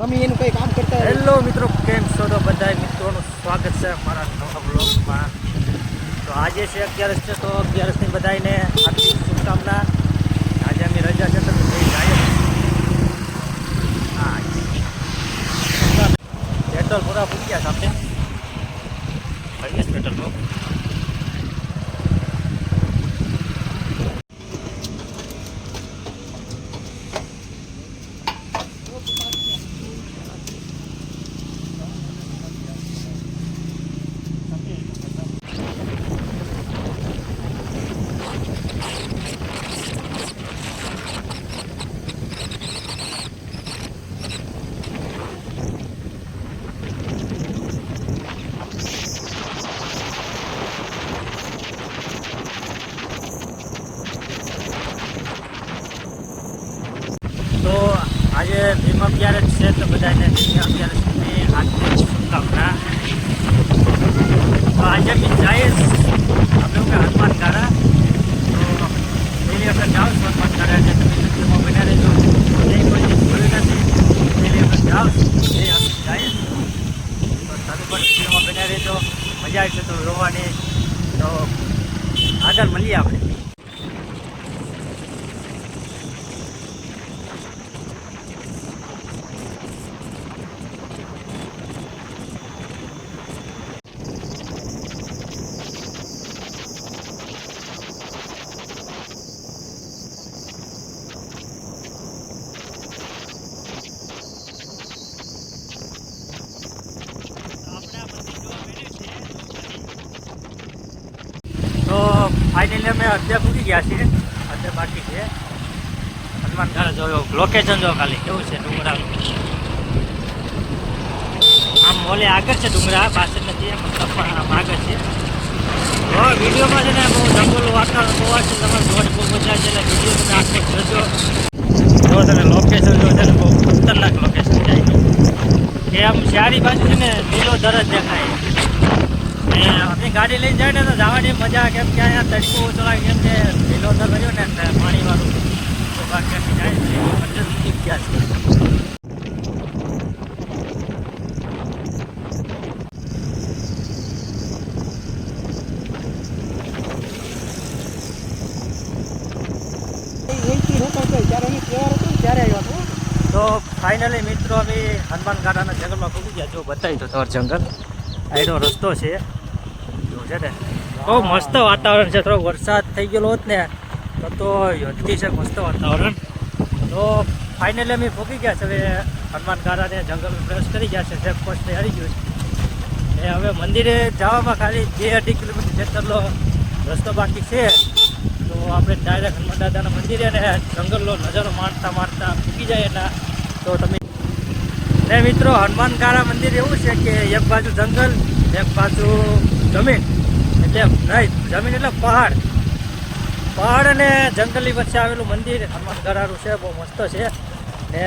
Mummy એનું કંઈ કામ કરતા હેલો મિત્રો કેમ છો તો બધા મિત્રોનું સ્વાગત છે મારા નવા બ્લોગમાં તો આજે છે અગિયારસ છે તો અગિયારસની બધાને હાર્દિક શુભકામના. આજે અમે રજા છે તો જઈ જાય. પેટ્રોલ પૂરા પૂરી ગયા સાથે પેટ્રોલ પંપ તો આજે ભીમ અગિયારસ છે તો બધાને શુભકામના તો આજે બી જાય આપણે કે હનુમાન ગાળા તો પેલી વખત જાઓ છો હનુમાન ગાળા છે તમે નદીમાં બન્યા રહેજો જે કોઈ જોયું નથી પેલી વખત જાઓ એ આપણે જાય તો તમે પણ વિડીયોમાં બન્યા રહેજો મજા આવશે તો રોવાની તો આગળ મળીએ આપણે તો ફાઇનલી અમે અત્યારે પૂરી ગયા છીએ. અત્યારે બાકી છે. હનુમાન ઘર જોયો લોકેશન જો ખાલી. કેવું છે ડુંગરા? આમ મોલે આગળ છે ડુંગરા, પાછળ નથી આમ આગળ છે. હવે વિડીયોમાં છે ને બહુ જંગલ વાતાવરણ બહુ છે. તમારે જોવાની બહુ મજા છે એટલે વીડિયો તમે આખો જોજો. જો તમે લોકેશન જો છે ને બહુ ખતરનાક લોકેશન જાય કે આમ ચારી બાજુ છે ને લીલો દરજ દેખાય. ને ગાડી લઈને જાય ને તો જવાની મજા કેમ કે અહીંયા તડકો ઓછો લાગે કેમ કે લીલો દર રહ્યો ને પાણી વાળું તો બાકી જાય છે. ગયા છે. તો ફાઇનલી મિત્રો અમે હનુમાન ગાડાના જંગલમાં પૂકી ગયા. જો બતાવી તો તમારો જંગલ. આઈનો રસ્તો છે. છે ને. બહુ મસ્ત વાતાવરણ છે. થોડો વરસાદ થઈ ગયેલો હોત ને, તો તો યોજતી છે મસ્ત વાતાવરણ. તો ફાઇનલી અમે પૂકી ગયા છે. હવે હનુમાન ગાડાને જંગલ પ્રવેશ કરી ગયા છે. ચેકપોસ્ટ હારી ગયું છે. ને હવે મંદિરે જવામાં ખાલી બે અઢી કિલોમીટર જેટલો રસ્તો બાકી છે. તો આપણે ડાયરેક્ટ હનુમાન દાદાના મંદિરે ને જંગલનો નજારો માણતા માણતા ફૂકી જાય એના તો તમે ને મિત્રો, હનુમાન ગાળા મંદિર એવું છે કે એક બાજુ જંગલ એક બાજુ જમીન. એટલે નહીં, જમીન એટલે પહાડ. પહાડ અને જંગલની વચ્ચે આવેલું મંદિર હનુમાન છે, બહુ મસ્ત છે. ને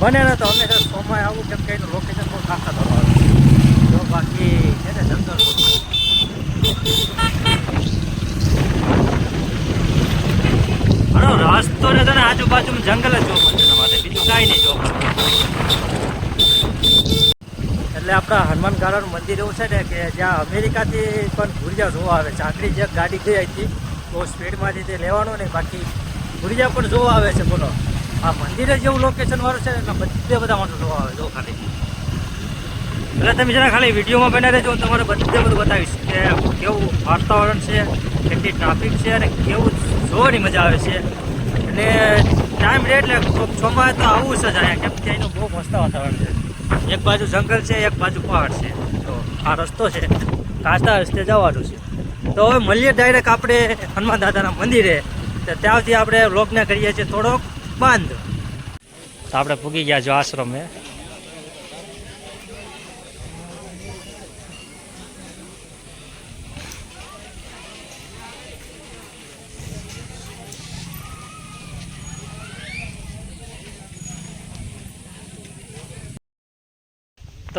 બને ને તો હંમેશા સોમાય આવું કેમ કે એનું લોકેશન બહુ ખાખા ધોરણ જો બાકી છે ને જંગલ. રસ્તો ને આજુબાજુમાં જંગલ જ જોવા મળશે તમારે, બીજું કાંઈ નહીં જોવા મળશે એટલે આપણા હનુમાન ગાળાનું મંદિર એવું છે ને કે જ્યાં અમેરિકાથી પણ ભુરિયા જોવા આવે. છે આટલી જે ગાડી ગઈ હતી, બહુ સ્પીડમાંથી તે લેવાનો ને બાકી ભુરિયા પણ જોવા આવે છે બોલો. આ મંદિરે જેવું લોકેશન વાળું છે એટલે બધે બધા માણસો જોવા આવે જો ખાલી. એટલે તમે જરા ખાલી વિડીયોમાં બને રહેજો, હું તમારે બધે બધું બતાવીશ કે કેવું વાતાવરણ છે, કેટલી ટ્રાફિક છે અને કેવું જોવાની મજા આવે છે. એટલે ટાઈમ રહે એટલે ચોમાસ તો આવું જ અહીંયા કેમ કે એનું બહુ મસ્ત વાતાવરણ છે. એક બાજુ જંગલ છે, એક બાજુ પહાડ છે. તો આ રસ્તો છે. કાચા રસ્તે જવાનું છે. તો હવે મળીએ ડાયરેક્ટ આપણે હનુમાન દાદાના મંદિરે. તો ત્યાંથી આપણે લોકને કરીએ છીએ થોડોક બંધ. તો આપણે પૂગી ગયા જો આશ્રમે.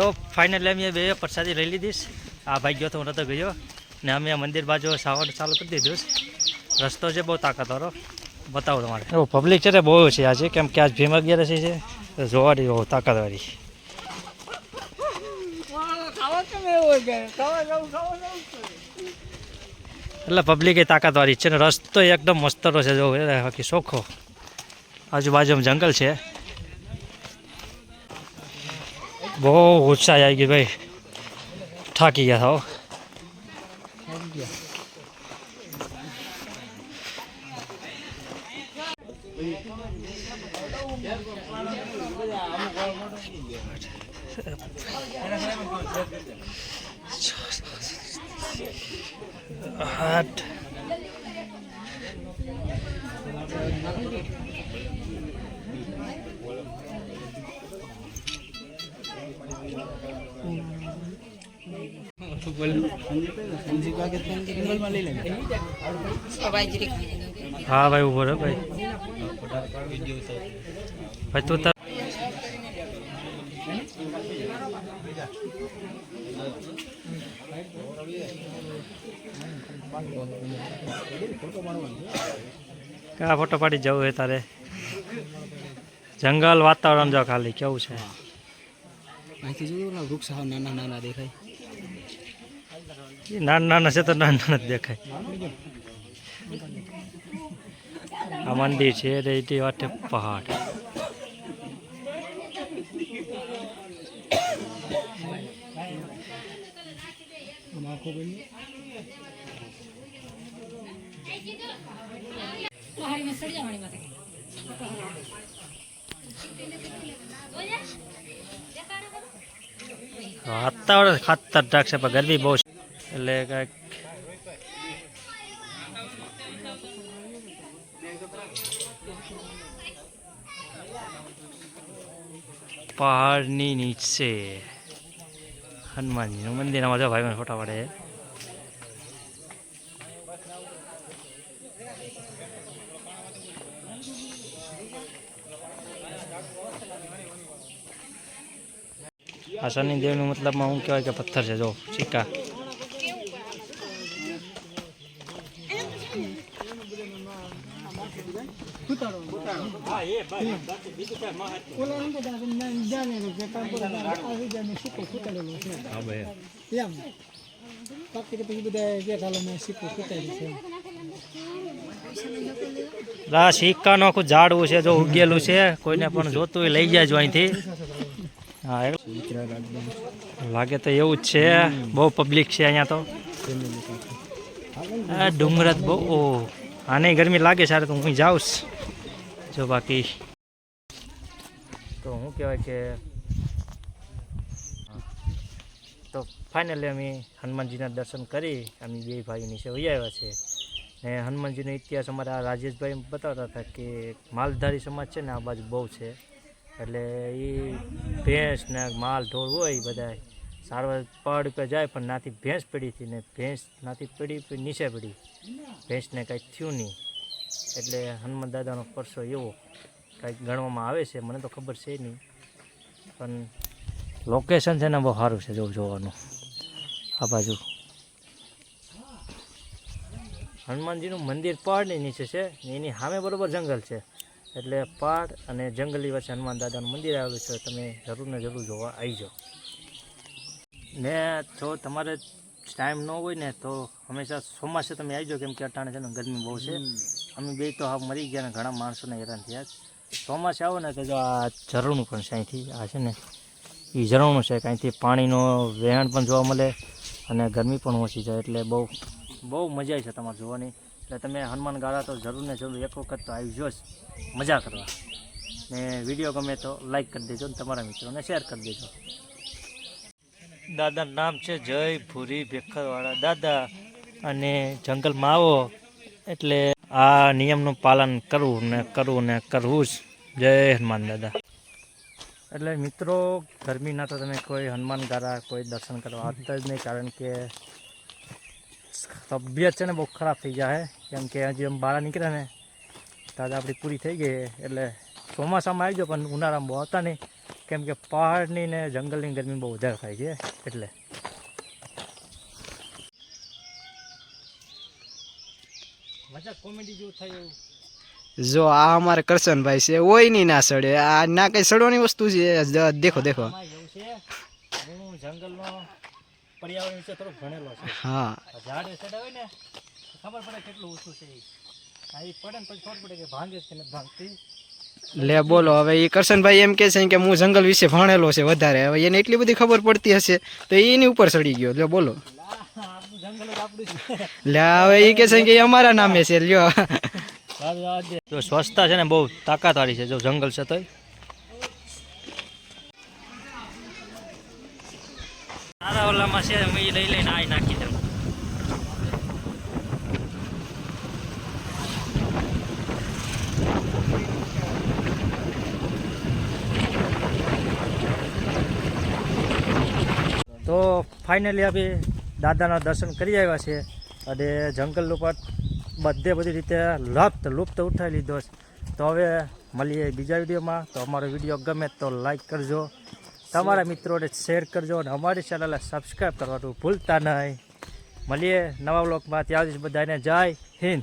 તો ફાઇનલી અમે બે પ્રસાદી લઈ લીધીશ આ ભાઈ ગયો તો હું નતો ગયો. ને અમે મંદિર બાજુ સાવડ ચાલુ કરી દીધું છે. રસ્તો છે બહુ તાકાતવાળો. બતાવો તમારે. પબ્લિક છે ને બહુ છે આજે. કેમ કે આજ ભીમ અગિયારસી છે. જોવાની બહુ તાકાતવાળી એવું એટલે પબ્લિક એ તાકાતવાળી છે ને રસ્તો એકદમ મસ્તરો છે. જો બાકી ચોખ્ખો આજુબાજુમાં જંગલ છે. બહુ ગુસ્સા આવી ગઈ ભાઈ. થાકી ગયા થાવ આઠ. હા, ભાઈ, ઊભો રહે, ભાઈ. ભાઈ, તું કયા ફોટો પાડી જવું હે તારે? જંગલ વાતાવરણ જો ખાલી, કેવું છે? અહીંથી જોયું ને વૃક્ષ હાવ નાના નાના દેખાય. નાના નાના છે તો નાના નાના જ દેખાય. આ મંદિર છે રેટી એટી વાટે પહાડ. બની વાતાવરણ ખતરનાક છે, પણ ગરમી બહુ છે. એટલે કંઈક પહાડની નીચે. હનુમાનજીનું મંદિર અમારા ભાઈ ફોટા પાડે. આ શનિદેવનું મતલબમાં હું કહેવાય કે પથ્થર છે જો સિક્કા. સિક્કા ના, આખું ઝાડવું છે જો ઉગેલું છે કોઈને પણ જોતું લઈ જાય અહીંથી. હા લાગે તો એવું જ છે. બહુ પબ્લિક છે અહીંયા તો. આ ડુંગરાત બહુ, ઓ, આને ગરમી લાગે સારે તો હું જાઉં જો બાકી. તો શું કહેવાય કે, તો ફાઇનલી અમે હનુમાનજીના દર્શન કરી, અમે બે ભાઈ નીચે વહી આવ્યા છે. ને હનુમાનજીનો ઇતિહાસ અમારા રાજેશભાઈ બતાવતા હતા કે માલધારી સમાજ છે ને આ બાજુ બહુ છે. એટલે એ ભેંસ ને માલ ઢોળ હોય બધા સારવાર પડ કે જાય પણ નાથી ભેંસ પડી હતી ને ભેંસ નાથી પડી નીચે પડી. ભેંસને કાંઈ થયું નહીં. એટલે હનુમાન દાદાનો પરસો એવો કાંઈક ગણવામાં આવે છે, મને તો ખબર છે નહીં. પણ લોકેશન છે ને બહુ સારું છે જોવું જોવાનું. આ બાજુ. હનુમાનજીનું મંદિર પહાડની નીચે છે એની સામે બરોબર જંગલ છે. એટલે પહાડ અને જંગલી વચ્ચે હનુમાન દાદાનું મંદિર આવેલું છે તમે જરૂર ને જરૂર જોવા આવી જાઓ ને જો તમારે ટાઈમ ન હોય ને તો હંમેશા ચોમાસે તમે આવી જાઓ કેમ કે અટાણે છે ને ગરમી બહુ છે. અમે બે તો હા મરી ગયા ને ઘણા માણસોને હેરાન થયા. ચોમાસે આવો ને તો જો આ ઝરણું પણ છે અહીંથી આ છે ને એ ઝરણું છે કાંઈથી પાણીનો વહેણ પણ જોવા મળે અને ગરમી પણ ઓછી જાય એટલે બહુ બહુ મજા આવી છે તમારે જોવાની. એટલે તમે હનુમાન ગાળા તો જરૂર ને જરૂર એક વખત તો આવી જોશ મજા કરવા. ને વીડિયો ગમે તો લાઈક કરી દેજો ને તમારા મિત્રોને શેર કરી દેજો. દાદાનું નામ છે જય ભૂરી ભેખરવાળા. દાદા અને જંગલમાં આવો એટલે આ નિયમનું પાલન કરવું ને કરવું ને કરવું જ. જય હનુમાન દાદા. એટલે મિત્રો ગરમીના તો તમે કોઈ હનુમાન ગારા કોઈ દર્શન કરવા આવતા જ નહીં કારણ કે તબિયત છે ને બહુ ખરાબ થઈ જાય કેમ કે હજી આમ બહાર નીકળ્યા ને તાજા આપણી પૂરી થઈ ગઈ એટલે ચોમાસામાં આવી જાઓ પણ ઉનાળામાં બહુ હતા નહીં. કેમ કે પહાડની ને જંગલની ગરમી બહુ વધારે થાય છે એટલે. જો આ અમારે કરશનભાઈ છે હોય નહીં ના સડે. આ ના કઈ સડવાની વસ્તુ છે દેખો દેખો. હું જંગલનો પર્યાવરણ વિશે થોડુંક ભણેલો છે. હા. ઝાડ ચડે હોય ને ખબર પડે કેટલું ઓછું છે આ એ પડે ને પછી ખબર પડે કે ભાંગે છે ને ભાંગતી. લે બોલો હવે એ કરશનભાઈ એમ કે છે કે હું જંગલ વિશે ભણેલો છે વધારે. હવે એને એટલી બધી ખબર પડતી હશે તો એની ઉપર ચડી ગયો. લે બોલો. લા, હવે એ કે છે કે અમારા નામે છે. લ્યો. તો સ્વચ્છતા છે ને બહુ તાકાતવાળી છે જો જંગલ છે તોય. સારા ઓલામાં છે, હું લઈ લઈને આવી નાખી દઉં. તો ફાઇનલી આપણે દાદાના દર્શન કરી આવ્યા છે અને જંગલ ઉપર બધે બધી રીતે લુપ્ત લુપ્ત ઉઠાવી લીધો છે. તો હવે મળીએ બીજા વિડીયોમાં. તો અમારો વીડિયો ગમે તો લાઈક કરજો. તમારા મિત્રોને શેર કરજો અને અમારી ચેનલને સબસ્ક્રાઈબ કરવાનું ભૂલતા નહીં. મળીએ નવા બ્લોગમાં ત્યાં જ બધાને જય હિન્દ.